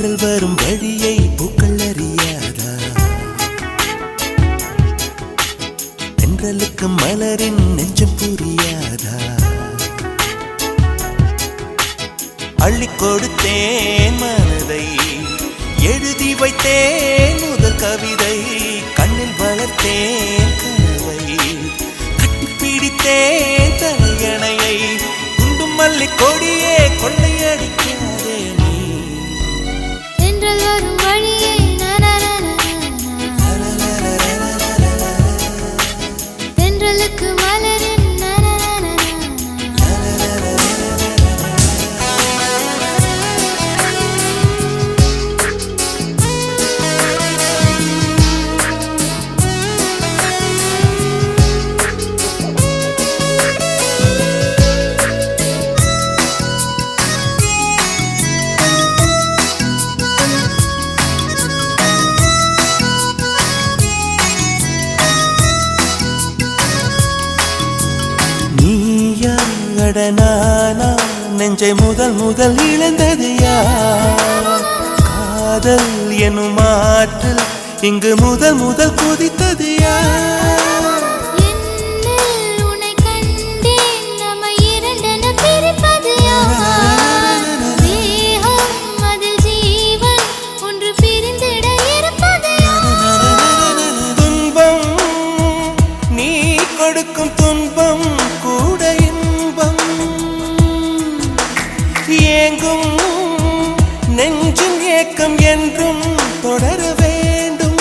தென்றல் வரும் வழியை பூக்கள் அறியாதா தென்றலுக்கு மலரின் நெஞ்சம் புரியாதா? அள்ளி கொடுத்தேன் மனதை எழுதி வைத்தேன் முதல் கவிதை கண்ணில் வளர்த்தேன் கனவை கட்டிப்பிடித்தேன் நீயாட நானா நெஞ்சை முதல் முதல் இழந்தது யார்? காதல் எனும் ஆற்றல் இங்கு முதல் முதல் குதித்தது யார்? நெஞ்சும் ஏக்கம் என்றும் தொடர வேண்டும்.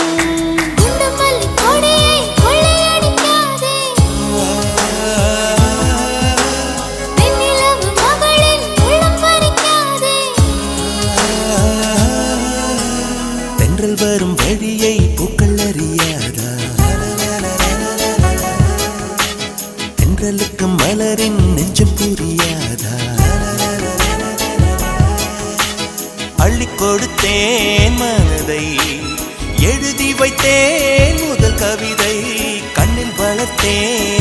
தென்றல் வரும் வழியை பூக்கள் அறியாதா? தென்றலுக்கு மலரின் கொடுத்தேன் மனதை. எழுதி வைத்தேன் முதல் கவிதை. கண்ணில் வளர்த்தேன்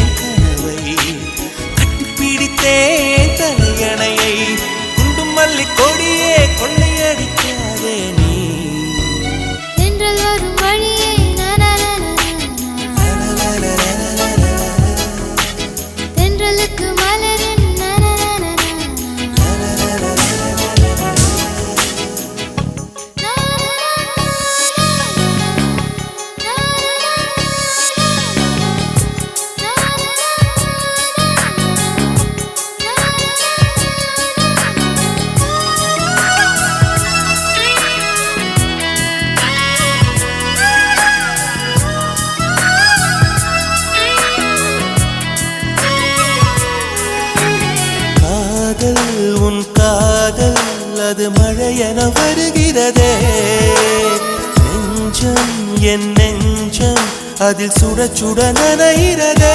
அது மழையென வருகிறதே. நெஞ்சம் என் நெஞ்சம் அதில் சுட சுட நனைகிறதே.